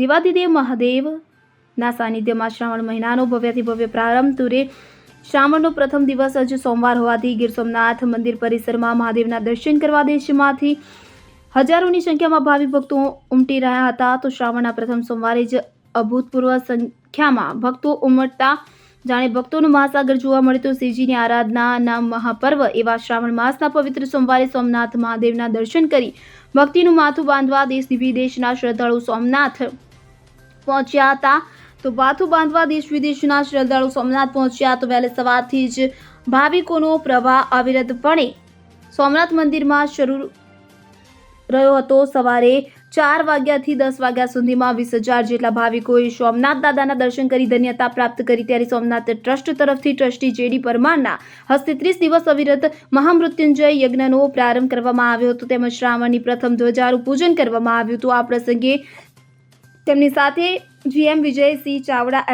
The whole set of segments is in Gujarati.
દેવાદિદેવ મહાદેવના સાનિધ્યમાં શ્રાવણ મહિનાનો ભવ્યથી ભવ્ય પ્રારંભ તુરે શ્રાવણનો પ્રથમ દિવસ જ સોમવાર હોવાથી ગીર સોમનાથ મંદિર પરિસરમાં મહાદેવના દર્શન કરવા દેશમાંથી હજારોની સંખ્યામાં ભાવિ ભક્તો ઉમટી રહ્યા હતા તો શ્રાવણના પ્રથમ સોમવારે જ અભૂતપૂર્વ સંખ્યામાં ભક્તો ઉમટતા જાણે ભક્તોનું મહાસાગર જોવા મળે તો શ્રીજીની આરાધનાના મહાપર્વ એવા શ્રાવણ માસના પવિત્ર સોમવારે સોમનાથ મહાદેવના દર્શન કરી ભક્તિનું માથું બાંધવા દેશ વિદેશના શ્રદ્ધાળુ સોમનાથ પહોંચ્યા હતા. તો માથું બાંધવા દેશ વિદેશના શ્રદ્ધાળુ સોમનાથ પહોંચ્યા તો વહેલી સવારથી જ ભાવિકોનો પ્રવાહ અવિરતપણે સોમનાથ મંદિરમાં શરૂ રહ્યો હતો. સવારે ચાર વાગ્યાથી દસ વાગ્યા સુધીમાં વીસ હજાર જેટલા ભાવિકોએ સોમનાથ દાદાના દર્શન કરી ધન્યતા પ્રાપ્ત કરી. ત્યારે સોમનાથ ટ્રસ્ટ તરફથી ટ્રસ્ટી જેડી પરમારના હસ્તે ત્રીસ દિવસ અવિરત મહામૃત્યુંજય યજ્ઞનો પ્રારંભ કરવામાં આવ્યો હતો. તેમજ શ્રાવણની પ્રથમ ધ્વજાનું પૂજન કરવામાં આવ્યું હતું. આ પ્રસંગે તેમની સાથે GM Vijaysinh Chavda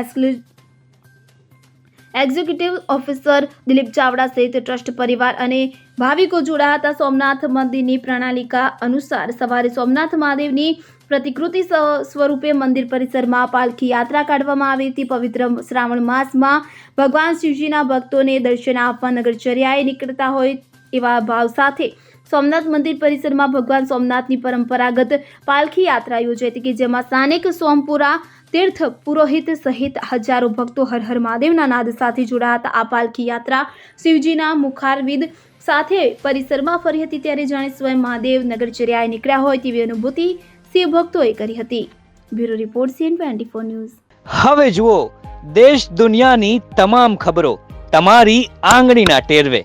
executive officer Dilip Chavda સહિત ટ્રસ્ટ પરિવાર અને ભાવિકો જોડાયા હતા સોમનાથ મંદિરની પ્રણાલિકા અનુસાર. સવારે સોમનાથ મહાદેવની પ્રતિકૃતિ સ્વ- સ્વરૂપે મંદિર પરિસરમાં પાલખી યાત્રા કાઢવામાં આવી હતી. પવિત્ર શ્રાવણ માસમાં ભગવાન શિવજીના ભક્તોને દર્શન આપવા નગરચર્યાએ નીકળતા હોય એવા ભાવ સાથે સોમનાથ મંદિર પરિસરમાં ભગવાન સોમનાથની પરંપરાગત પાલખી યાત્રા યોજાઈ હતી કે જેમાં સ્થાનિક સોમપુરા તીર્થ પુરોહિત સહિત હજારો ભક્તો હર હર મહાદેવના નાદ સાથે જોડાયા હતા. આ પાલખી યાત્રા શિવજીના મુખારવિદ સાથે પરિસરમાં ફરી હતી ત્યારે જાણે સ્વયં મહાદેવ નગરચર્યાએ નીકળ્યા હોય તેવી અનુભૂતિ શિવ ભક્તોએ કરી હતી. Bureau report CN twenty four news. હવે જુઓ, દેશ દુનિયાની તમામ ખબરો તમારી આંગળીના ટેરવે.